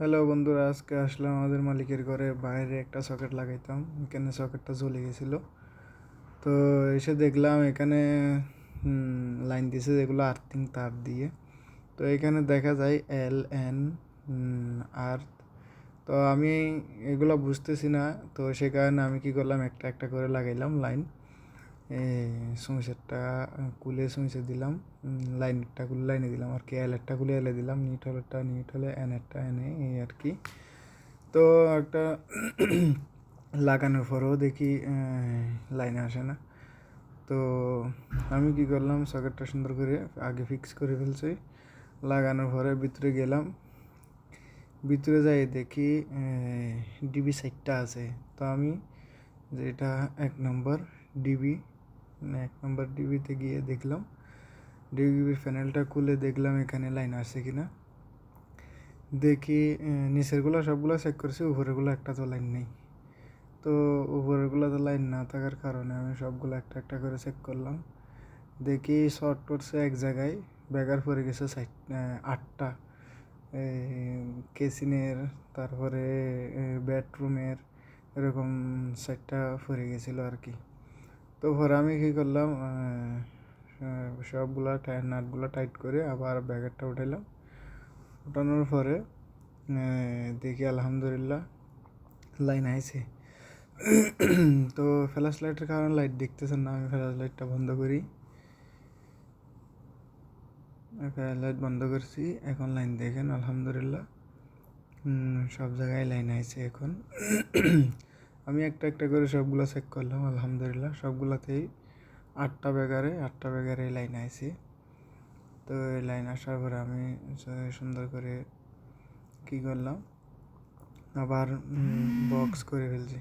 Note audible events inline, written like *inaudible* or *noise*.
Hello বন্ধুরা, আজকে আসলাম আমাদের মালিকের ঘরে। বাইরে একটা সকেট লাগাইতাম, এখানে সকেটটা জ্বলে গেছিল। তো এসে দেখলাম এখানে লাইন দিয়েছে যেগুলো আর্থিং তার দিয়ে। তো এখানে দেখা যায় এল এন আর তো আমি এগুলো বুঝতেছি না। তো সে কারণে আমি কি করলাম, একটা একটা করে লাগাইলাম লাইন। সুইচেরটা কুলে সুইচে দিলাম লাইনেরটা কুলে, লাইনে দিলাম আর কি এলেরটা কুলে এলে দিলাম, নিট হলেরটা, নিট হলে এনেরটা এনে এই আর কি। তো একটা *clears throat* লাগানোর পরেও দেখি লাইনে আসে না। তো আমি কি করলাম, সকেটটা সুন্দর করে আগে ফিক্স করে ফেলছি। লাগানোর পরে ভিতরে গেলাম। ভিতরে যাই দেখি ডিবি সাইডটা আছে। তো আমি, যেটা এক নম্বর, ডিবি এক নম্বর ডিবিতে গিয়ে দেখলাম। ডিবি প্যানেলটা খুলে দেখলাম এখানে লাইন আছে কি না দেখি নিচেরগুলো সবগুলো চেক করছি, উপরেরগুলো একটা তো লাইন নেই। তো উপরেরগুলো তো লাইন না থাকার কারণে আমি সবগুলো একটা একটা করে চেক করলাম। দেখি শর্ট করছে এক জায়গায় ব্যাগার পরে গেছে সাইড আটটা। কেসিনের, তারপরে বেডরুমের এরকম সাইটটা পরে গেছিল আর কি। তো পরে আমি কী করলাম সবগুলা নাটগুলো টাইট করে আবার ব্যাগেরটা উঠাইলাম। উঠানোর পরে দেখি আলহামদুলিল্লাহ লাইন আইছে। *clears throat* তো ফ্ল্যাশ লাইটের কারণে লাইট দেখতেছেন না, আমি ফ্ল্যাশ লাইটটা বন্ধ করি। ফ্ল্যাশ লাইট বন্ধ করছি, এখন লাইন দেখেন, আলহামদুলিল্লাহ। সব জায়গায় লাইন আইছে এখন। *clears throat* আমি একটা একটা করে সবগুলো চেক করলাম, আলহামদুলিল্লাহ। সবগুলোতেই আটটা ব্যাগারে আটটা ব্যাগারে লাইন আইছে। তো এই লাইন আসার পরে আমি সুন্দর করে কী করলাম? আবার বক্স করে ফেলছি।